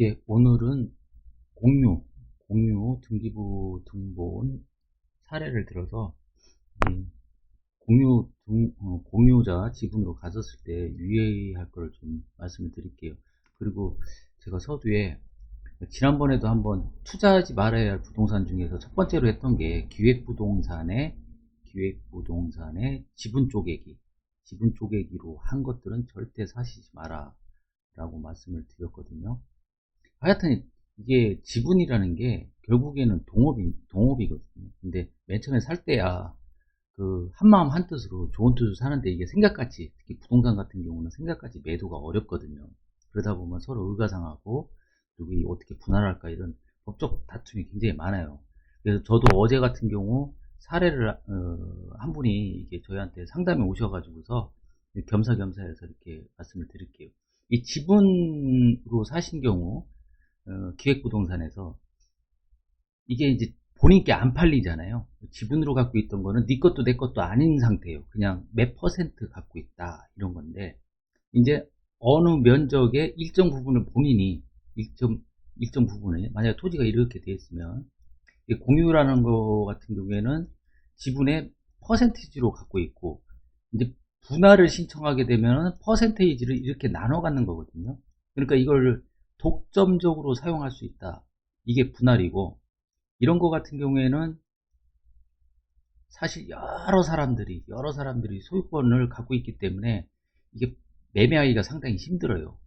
예, 오늘은 공유, 공유 등기부 등본 사례를 들어서 음, 공유 등, 어, 공유자 지분으로 가졌을 때 유의할 것을 좀 말씀을 드릴게요. 그리고 제가 서두에 지난번에도 한번 투자하지 말아야 할 부동산 중에서 첫 번째로 했던 게 기획부동산의 기획부동산의 지분 쪼개기, 지분 쪼개기로 한 것들은 절대 사시지 마라 라고 말씀을 드렸거든요. 하여튼 이게 지분이라는 게 결국에는 동업이, 동업이거든요. 근데 맨 처음에 살 때야 그 한마음 한뜻으로 좋은 뜻을 사는데 이게 생각같이 특히 부동산 같은 경우는 생각같이 매도가 어렵거든요. 그러다 보면 서로 의가상하고 그리고 이 어떻게 분할할까 이런 법적 다툼이 굉장히 많아요. 그래서 저도 어제 같은 경우 사례를 어, 한 분이 이게 저희한테 상담에 오셔가지고서 겸사겸사해서 이렇게 말씀을 드릴게요. 이 지분으로 사신 경우 어, 기획부동산에서 이게 이제 본인께 안 팔리잖아요. 지분으로 갖고 있던 거는 네 것도 내 것도 아닌 상태예요. 그냥 몇 퍼센트 갖고 있다 이런 건데 이제 어느 면적의 일정 부분을 본인이 일정 일정 부분에 만약에 토지가 이렇게 되어 있으면 공유라는 거 같은 경우에는 지분의 퍼센티지로 갖고 있고 이제 분할을 신청하게 되면 퍼센테이지를 이렇게 나눠 갖는 거거든요. 그러니까 이걸 독점적으로 사용할 수 있다. 이게 분할이고 이런 거 같은 경우에는 사실 여러 사람들이 여러 사람들이 소유권을 갖고 있기 때문에 이게 매매하기가 상당히 힘들어요.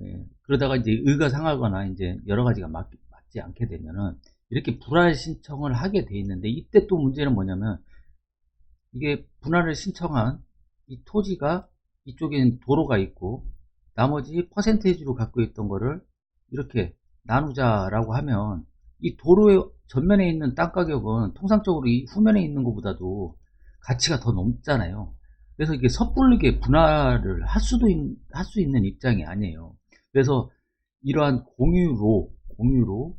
예, 그러다가 이제 의가 상하거나 이제 여러 가지가 맞, 맞지 않게 되면은 이렇게 분할 신청을 하게 돼 있는데 이때 또 문제는 뭐냐면 이게 분할을 신청한 이 토지가 이쪽에는 도로가 있고 나머지 퍼센테이지로 갖고 있던 거를 이렇게 나누자라고 하면 이 도로의 전면에 있는 땅 가격은 통상적으로 이 후면에 있는 것보다도 가치가 더 높잖아요. 그래서 이게 섣불르게 분할을 할 수도 할 수 있는 입장이 아니에요. 그래서 이러한 공유로 공유로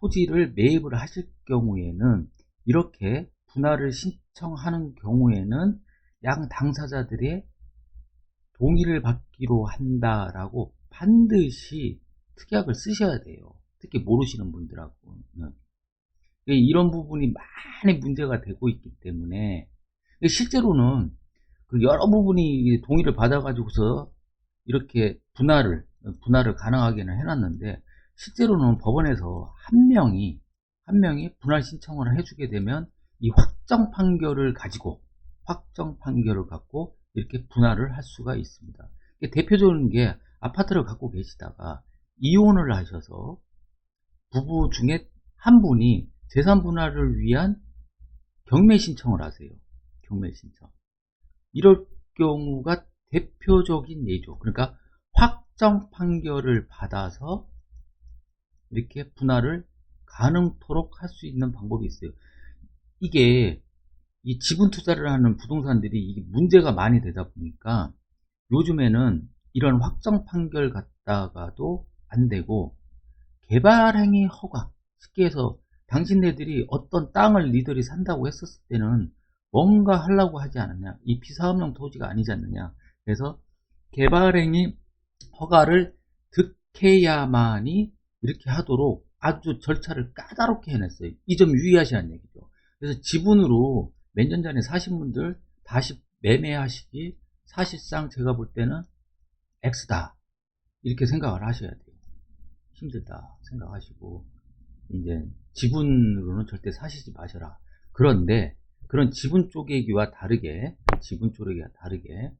토지를 매입을 하실 경우에는 이렇게 분할을 신청하는 경우에는 양 당사자들의 동의를 받기로 한다라고 반드시 특약을 쓰셔야 돼요. 특히 모르시는 분들하고는. 이런 부분이 많이 문제가 되고 있기 때문에 실제로는 그 여러 부분이 동의를 받아가지고서 이렇게 분할을 분할을 가능하게는 해놨는데 실제로는 법원에서 한 명이 한 명이 분할 신청을 해주게 되면 이 확정 판결을 가지고 확정 판결을 갖고 이렇게 분할을 할 수가 있습니다. 대표적인 게 아파트를 갖고 계시다가 이혼을 하셔서 부부 중에 한 분이 재산 분할을 위한 경매 신청을 하세요. 경매 신청. 이럴 경우가 대표적인 예죠. 그러니까 확정 판결을 받아서 이렇게 분할을 가능토록 할 수 있는 방법이 있어요. 이게 이 지분 투자를 하는 부동산들이 문제가 많이 되다 보니까 요즘에는 이런 확정 판결 갖다가도 안 되고 개발행위 허가 쉽게 해서 당신네들이 어떤 땅을 니들이 산다고 했었을 때는 뭔가 하려고 하지 않느냐. 이 피사업용 토지가 아니지 않느냐. 그래서 개발행위 허가를 득해야만이 이렇게 하도록 아주 절차를 까다롭게 해냈어요. 이 점 유의하시라는 얘기죠. 그래서 지분으로 몇 년 전에 사신 분들 다시 매매하시기 사실상 제가 볼 때는 X다 이렇게 생각을 하셔야 돼요 힘들다 생각하시고 이제 지분으로는 절대 사시지 마셔라. 그런데 그런 지분 쪼개기와 다르게 지분 쪼개기와 다르게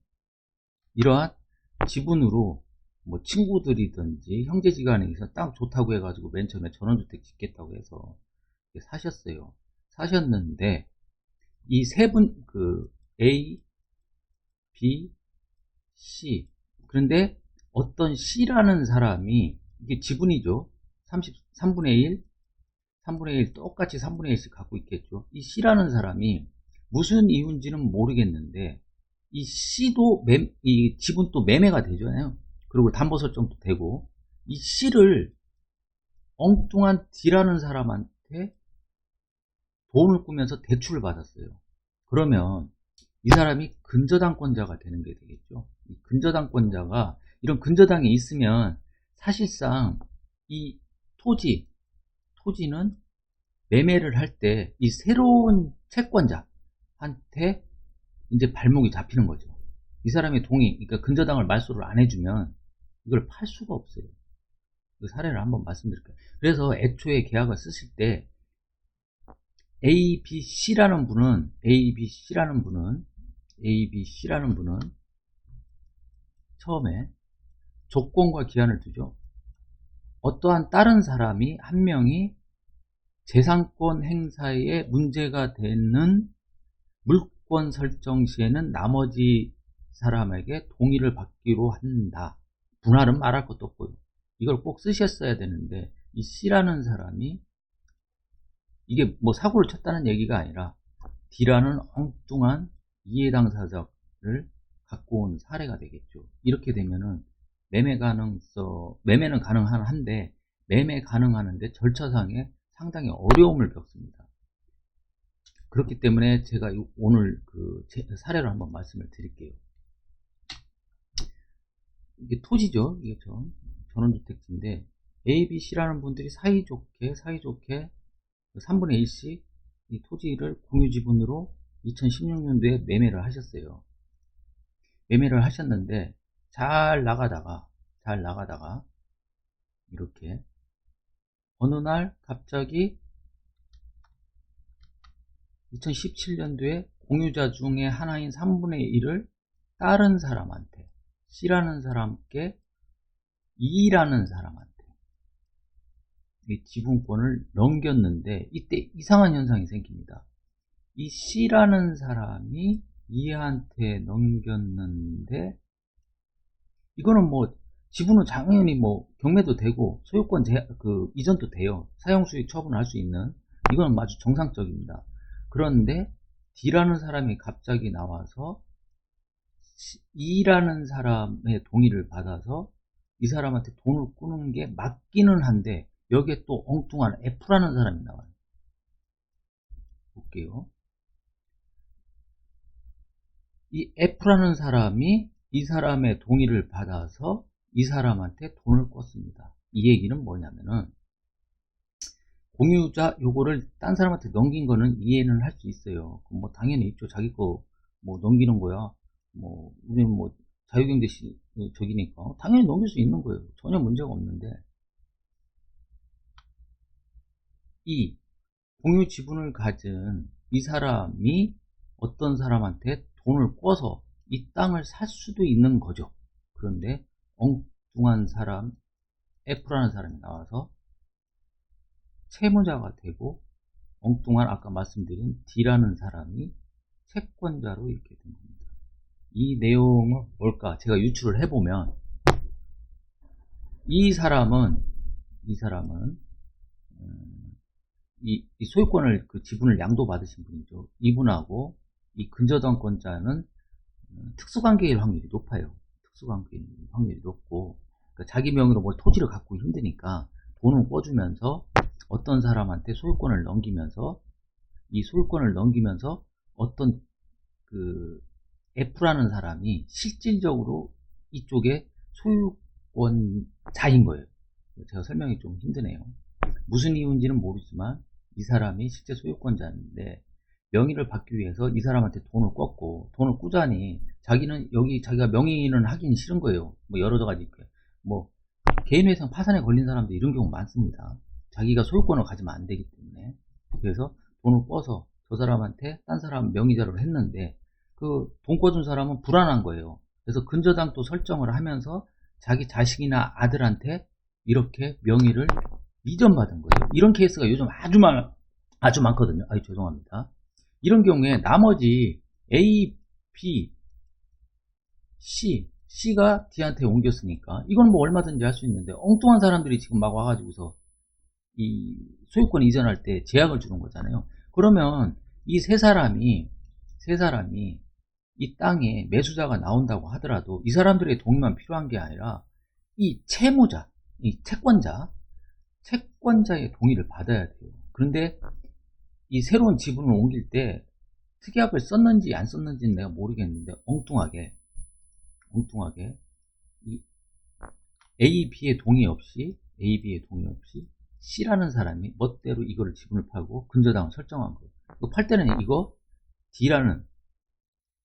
이러한 지분으로 뭐 친구들이든지 형제지간에서 땅 좋다고 해가지고 맨 처음에 전원주택 짓겠다고 해서 사셨어요. 사셨는데 이 세 분 그 A, B, C 그런데 어떤 C라는 사람이 이게 지분이죠. 33분의 1, 3분의 1 똑같이 3분의 1씩 갖고 있겠죠. 이 C라는 사람이 무슨 이유인지는 모르겠는데 이 C도 매, 이 지분도 매매가 되잖아요. 그리고 담보 설정도 되고 이 C를 엉뚱한 D라는 사람한테 돈을 꾸면서 대출을 받았어요. 그러면 이 사람이 근저당권자가 되는 게 되겠죠. 근저당권자가 이런 근저당이 있으면 사실상 이 토지, 토지는 매매를 할 때 이 새로운 채권자한테 이제 발목이 잡히는 거죠. 이 사람의 동의, 그러니까 근저당을 말소를 안 해주면 이걸 팔 수가 없어요. 그 사례를 한번 말씀드릴게요. 그래서 애초에 계약을 쓰실 때 A, B, C라는 분은 A, B, C라는 분은 A, B, C라는 분은 처음에 조건과 기한을 두죠. 어떠한 다른 사람이 한 명이 재산권 행사에 문제가 되는 물권 설정 시에는 나머지 사람에게 동의를 받기로 한다. 분할은 말할 것도 없고요. 이걸 꼭 쓰셨어야 되는데 이 C라는 사람이 이게 뭐 사고를 쳤다는 얘기가 아니라 D라는 엉뚱한 이해 당사자를 갖고 온 사례가 되겠죠. 이렇게 되면은 매매 가능성 매매는 가능한데 매매 가능하는데 절차상에 상당히 어려움을 겪습니다. 그렇기 때문에 제가 오늘 그 사례를 한번 말씀을 드릴게요. 이게 토지죠. 이게 전 전원주택지인데 A, B, C라는 분들이 사이좋게 사이좋게 3분의 1씩 이 토지를 공유 지분으로 2016년도에 매매를 하셨어요. 매매를 하셨는데 잘 나가다가 잘 나가다가 이렇게 어느 날 갑자기 2017년도에 공유자 중에 하나인 3분의 1을 다른 사람한테 C라는 사람께 E라는 이 지분권을 넘겼는데 이때 이상한 현상이 생깁니다. 이 C라는 사람이 E한테 넘겼는데 이거는 뭐 지분은 당연히 뭐 경매도 되고 소유권 제, 그 이전도 돼요. 사용 수익 처분을 할수 있는 이건 아주 정상적입니다. 그런데 D라는 사람이 갑자기 나와서 E라는 사람의 동의를 받아서 이 사람한테 돈을 꾸는 게 맞기는 한데 여기에 또 엉뚱한 F라는 사람이 나와요. 볼게요. 이 F라는 사람이 이 사람의 동의를 받아서 이 사람한테 돈을 꿨습니다. 이 얘기는 뭐냐면은 공유자 요거를 딴 사람한테 넘긴 거는 이해는 할 수 있어요. 뭐 당연히 있죠. 자기 거 뭐 넘기는 거야. 뭐 우리는 뭐 자유경제 시 저기니까 당연히 넘길 수 있는 거예요. 전혀 문제가 없는데 이 공유 지분을 가진 이 사람이 어떤 사람한테 돈을 꿔서 이 땅을 살 수도 있는 거죠. 그런데 엉뚱한 사람, F라는 사람이 나와서 채무자가 되고 엉뚱한 아까 말씀드린 D라는 사람이 채권자로 이렇게 된 겁니다. 이 내용은 뭘까? 제가 유출을 해보면 이 사람은 이 사람은 음, 이, 이, 소유권을 그 지분을 양도받으신 분이죠. 이분하고 이 근저당권자는 음, 특수관계일 확률이 높아요. 특수관계일 확률이 높고 그러니까 자기 명의로 뭘 토지를 갖고 힘드니까 돈을 꿔주면서 어떤 사람한테 소유권을 넘기면서 이 소유권을 넘기면서 어떤 그 F라는 사람이 실질적으로 이쪽에 소유권자인 거예요. 제가 설명이 좀 힘드네요. 무슨 이유인지는 모르지만 이 사람이 실제 소유권자인데 명의를 받기 위해서 이 사람한테 돈을 꿨고 돈을 꾸자니 자기는 여기 자기가 명의는 하긴 싫은 거예요. 뭐 여러 가지 뭐 개인회생 파산에 걸린 사람도 이런 경우 많습니다. 자기가 소유권을 가지면 안 되기 때문에 그래서 돈을 꿔서 저 사람한테 딴 사람 명의자를 했는데 그 돈 꿔준 사람은 불안한 거예요. 그래서 근저당 또 설정을 하면서 자기 자식이나 아들한테 이렇게 명의를 이전 받은 거예요. 이런 케이스가 요즘 아주 많, 아주 많거든요. 아유, 죄송합니다. 이런 경우에 나머지 A, B, C, C가 D한테 옮겼으니까 이건 뭐 얼마든지 할 수 있는데 엉뚱한 사람들이 지금 막 와가지고서 이 소유권 이전할 때 제약을 주는 거잖아요. 그러면 이 세 사람이 세 사람이 이 땅에 매수자가 나온다고 하더라도 이 사람들의 동의만 필요한 게 아니라 이 채무자, 이 채권자, 채권자의 동의를 받아야 돼요. 그런데 이 새로운 지분을 옮길 때 특약을 썼는지 안 썼는지는 내가 모르겠는데 엉뚱하게 엉뚱하게 이 A, B의 동의 없이 A, B의 동의 없이 C라는 사람이 멋대로 이거를 지분을 팔고 근저당을 설정한 거예요. 이거 팔 때는 이거 D라는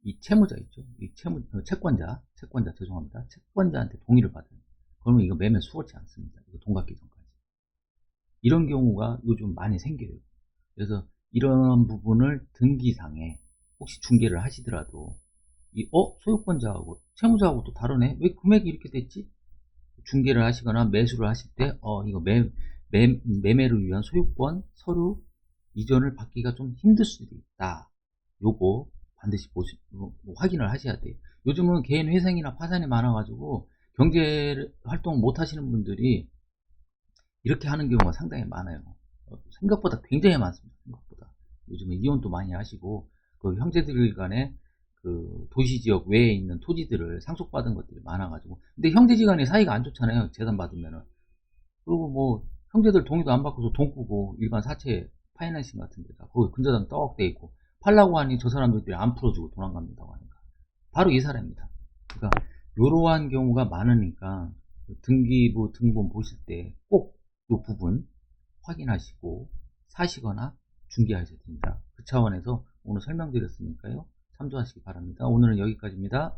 이 채무자 있죠. 이 채무, 어, 채권자, 채권자 죄송합니다. 채권자한테 동의를 받아요. 그러면 이거 매매 수월치 않습니다. 이거 돈 갚기 전까지. 이런 경우가 요즘 많이 생겨요. 그래서 이런 부분을 등기상에 혹시 중개를 하시더라도 이, 어? 소유권자하고 채무자하고 또 다르네? 왜 금액이 이렇게 됐지? 중개를 하시거나 매수를 하실 때, 어, 이거 매, 매, 매매를 위한 소유권 서류 이전을 받기가 좀 힘들 수도 있다. 요거 반드시 보시, 뭐, 확인을 하셔야 돼요. 요즘은 개인 회생이나 파산이 많아가지고 경제 활동 못 하시는 분들이 이렇게 하는 경우가 상당히 많아요. 어, 생각보다 굉장히 많습니다. 생각보다. 요즘은 이혼도 많이 하시고, 그 형제들 간에 그 도시 지역 외에 있는 토지들을 상속받은 것들이 많아가지고. 근데 형제지간에 사이가 안 좋잖아요. 재산 받으면은. 그리고 뭐, 형제들 동의도 안 받고서 돈 꾸고 일반 사채 파이낸싱 같은 데다 거기 근저당 떡돼 있고 팔라고 하니 저 사람들이 안 풀어주고 도망갑니다고 하니까 바로 이 사람입니다. 그러니까 이러한 경우가 많으니까 등기부 등본 보실 때 꼭 이 부분 확인하시고 사시거나 중개하셔야 됩니다. 그 차원에서 오늘 설명드렸으니까요. 참조하시기 바랍니다. 오늘은 여기까지입니다.